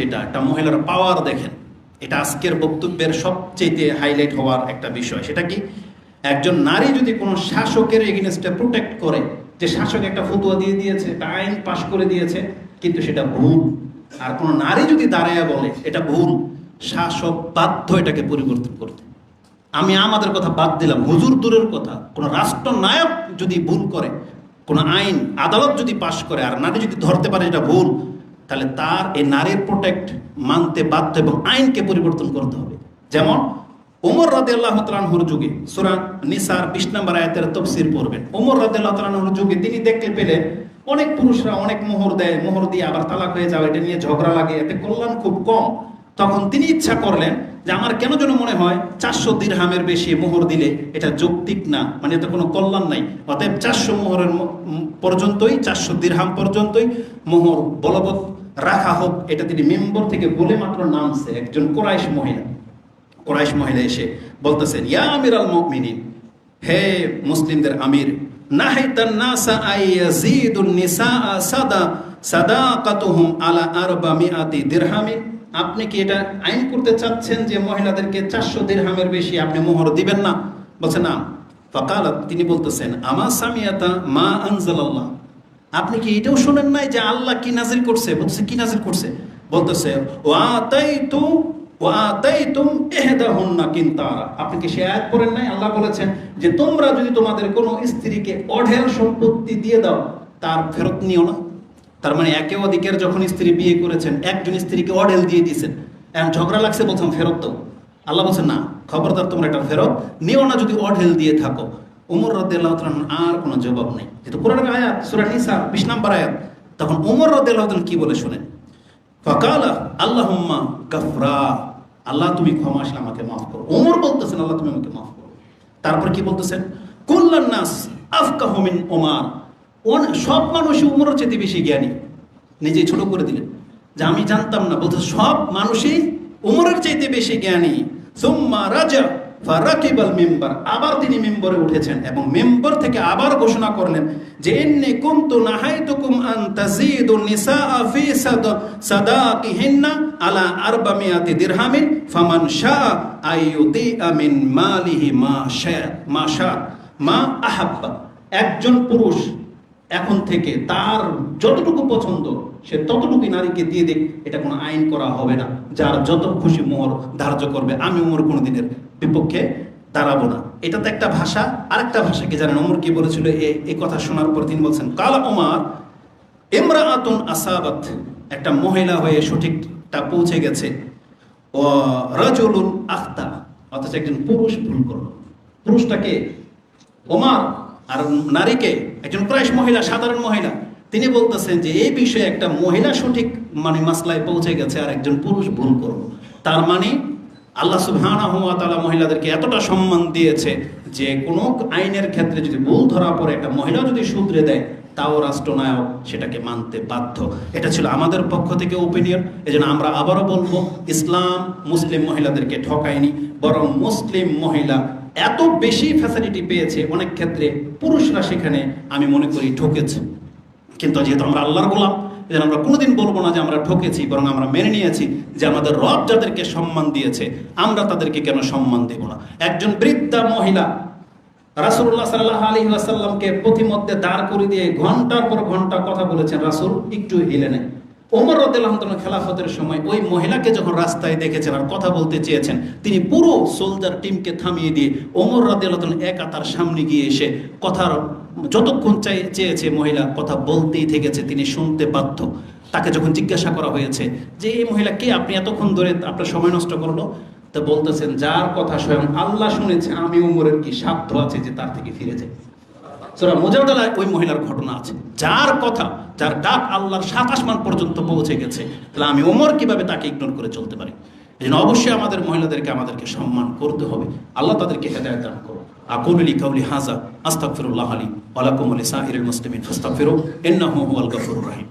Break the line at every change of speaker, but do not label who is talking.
যেটা একটা মহিলার পাওয়ার দেখেন, এটা আজকের বক্তব্যের সবচেয়ে হাইলাইট হওয়ার একটা বিষয়। সেটা কি? একজন নারী যদি কোনো শাসকের এগেনস্টে প্রোটেক্ট করে, যে শাসক একটা ফতুয়া দিয়ে দিয়েছে, একটা আইন পাশ করে দিয়েছে, কিন্তু সেটা ভুল। আর কোনো নারী যদি দাঁড়ায় বলে, এটা ভুল, শাসক বাধ্য এটাকে পরিবর্তন করতে। আমি আমাদের কথা বাদ দিলাম, হুজুর দূরের কথা। কোনো রাষ্ট্রনায়ক যদি ভুল করে, কোনো আইন, আদালত যদি পাশ করে, আর নারী যদি ধরতে পারে এটা ভুল তাহলে তার এই নারীর প্রোটেক্ট মানতে বাধ্য এবং আইনকে পরিবর্তন করতে হবে। যেমন ওমর রাদে আল্লাহ তালানহুর যুগে সুরান নিসার বিশ নম্বর আয়াতের তফসির পড়বেন। ওমর রাদে আল্লাহ তালানহুর যুগে তিনি দেখতে পেলে অনেক পুরুষরা অনেক মোহর দেয়, মোহর দিয়ে আবার তালাক হয়ে যাবে এটা নিয়ে ঝগড়া লাগে, এতে কল্যাণ খুব কম। তখন তিনি ইচ্ছা করলেন যে আমার কেন যেন মনে হয় চারশো দিরহামের বেশি মোহর দিলে এটা যৌক্তিক না মানে এতে কোনো কল্যাণ নাই। অতএব চারশো মোহরের পর্যন্তই, চারশো দিরহাম পর্যন্তই মোহর বলবৎ রাখা হোক, এটা তিনি মেম্বর থেকে বলে মাত্র নামছে একজন কোরাইশ মহিলা। কোরাইশ মহিলা এসে বলতেছেন ইয়া আমির আল হে মুসলিমদের আমির আপনি কি এটা আইন করতে চাচ্ছেন যে মহিলাদেরকে চারশো দিরহামের বেশি আপনি মোহর দিবেন না? বলছে, না। তিনি বলতেছেন, আমা সামিয়াতা মা আনজালাল্লাহ। আপনি কি এটাও শোনেন নাই যে আল্লাহ কি নাজিল করছে? বলছে কি নাজিল করছে? বলতেছে, ওয়া তাইতু ওয়া তাইতুম ইহদাহুন্না কিনতারা। আপনি কি সে আয়াত পড়েন নাই? আল্লাহ বলেছেন যে, তোমরা যদি তোমাদের কোনো স্ত্রীকে অঢেল সম্পত্তি দিয়ে দাও, তার ফেরত নিও না। তার মানে একে অধিকের যখন স্ত্রী বিয়ে করেছেন, একজন স্ত্রীকে অঢেল দিয়ে দিয়েছেন। এখন ঝগড়া লাগছে, বলছেন ফেরত দাও আল্লাহ বলছেন, না, খবরদার, তোমরা এটা ফেরত নিও না যদি অঢেল দিয়ে থাকো। উমর তাআলা আর কোনো জবাব নেই। যেহেতু কোরআনের আয়াত, সূরা নিসা 20 নম্বর আয়াত, তখন উমর তাআলা কি বলে শুনেন? ফাকালা, আল্লাহুম্মা গাফরা, আল্লাহ তুমি ক্ষমাশীল আমাকে মাফ করো। ওমর বলতেছেন, আল্লাহ তুমি আমাকে মাফ করো। তারপর কি বলতেছেন? কুল্লান নাস আফকাহু মিন ওমার সব মানুষই উমরের চেয়ে বেশি জ্ঞানী। নিজে ছোট করে দিলেন। যে আমি জানতাম না বলতে সব মানুষই উমরের চাইতে বেশি জ্ঞানী। সুম্মা রাজা ফারাকিবাল মেম্বার, আবার তিনি মেম্বরে উঠেছেন এবং থেকে আবার ঘোষণা করলেন যে কুনতু নাহাইতুকুম আন ফি সাদ, সাদাকিহিন্না আলা দিরহামিন ফামান শাআ আইয়ুতিআ মিন মালিহি মা মা মা আহাব্বা। একজন পুরুষ এখন থেকে তার যতটুকু পছন্দ, সে ততটুকু নারীকে দিয়ে দিক, এটা কোনো আইন করা হবে না। যার যত খুশি মোহর ধার্য করবে, আমি উমর কোনোদিনের বিপক্ষে দাঁড়াবো না। এটা তো একটা ভাষা, আরেকটা ভাষা কি জানেন? ওমর কি বলেছিল? এ- কথা শোনার পর তিনি বলছেন, কাল ওমার, ইমরাআতুন আসাবাত। একটা মহিলা হয়ে সঠিকটা পৌঁছে গেছে। ও রাজুলুন আখতা। অথচ একজন পুরুষ ভুল করল। পুরুষটাকে ওমার আর নারীকে একজন ক্রাইশ মহিলা, সাধারণ মহিলা, তিনি বলতেছেন যে এই বিষয়ে একটা মহিলা সঠিক মানে মাসলায় পৌঁছে গেছে আর একজন পুরুষ ভুল করল। তার মানে আল্লাহ সুবহানাহু ওয়া তাআলা মহিলাদেরকে এতটা সম্মান দিয়েছে যে কোনো আইনের ক্ষেত্রে যদি ভুল ধরা পড়ে, একটা মহিলা যদি শুধরে দেয়, তাও রাষ্ট্রনায়ক সেটাকে মানতে বাধ্য। এটা ছিল আমাদের পক্ষ থেকে ওপিনিয়ন এজন্য আমরা আবারও বলব, ইসলাম মুসলিম মহিলাদেরকে ঠকায়নি, বরং মুসলিম মহিলা এত বেশি ফ্যাসিলিটি পেয়েছে, অনেক ক্ষেত্রে পুরুষরা সেখানে, আমি মনে করি, ঠকেছে। কিন্তু যেহেতু আমরা আল্লাহর গোলাম যেন আমরা কোনোদিন বলব না যে আমরা ঠকেছি, বরং আমরা মেনে নিয়েছি যে আমাদের রব যাদেরকে সম্মান দিয়েছে, আমরা তাদেরকে কেন সম্মান দেব না? একজন বৃদ্ধা মহিলা রাসুল্লাহ সাল্লাহ আলী আসাল্লামকে প্রতিমধ্যে দাঁড় করে দিয়ে ঘণ্টার পর ঘণ্টা কথা বলেছেন, রাসুল, একটু হিলে নেয় ওমর রদুল্লাহ খেলাফতের সময় ওই মহিলাকে যখন রাস্তায় দেখেছেন আর কথা বলতে চেয়েছেন, তিনি পুরো সোলজার টিমকে থামিয়ে দিয়ে ওমর রদুল্লাহ একা তার সামনে গিয়ে এসে কথার যতক্ষণ চাই, চেয়েছে মহিলা, কথা বলতেই থেকেছে, তিনি শুনতে বাধ্য। তাকে যখন জিজ্ঞাসা করা হয়েছে যে, এই মহিলা কে? আপনি এতক্ষণ ধরে আপনার সময় নষ্ট করল? তা বলতেছেন, যার কথা স্বয়ং আল্লাহ শুনেছে, আমি ওমরের কি সাধ্য আছে যে তার থেকে ফিরে যাই? সুরা মোজাদালায় ওই মহিলার ঘটনা আছে। যার কথা, যার ডাক আল্লাহর সাত আসমান পর্যন্ত পৌঁছে গেছে, তাহলে আমি ওমর কীভাবে তাকে ইগনোর করে চলতে পারি? এই জন্য অবশ্যই আমাদের মহিলাদেরকে আমাদেরকে সম্মান করতে হবে। আল্লাহ তাদেরকে হেদায়ত দান করো। আকুলি কাউলি হাজা আস্তাগফিরুল্লাহ আলী ওয়ালাকুম আলী সাহিরুল মুসলিমিন এন্না ইন্নাহু আল গফরুর রহিম।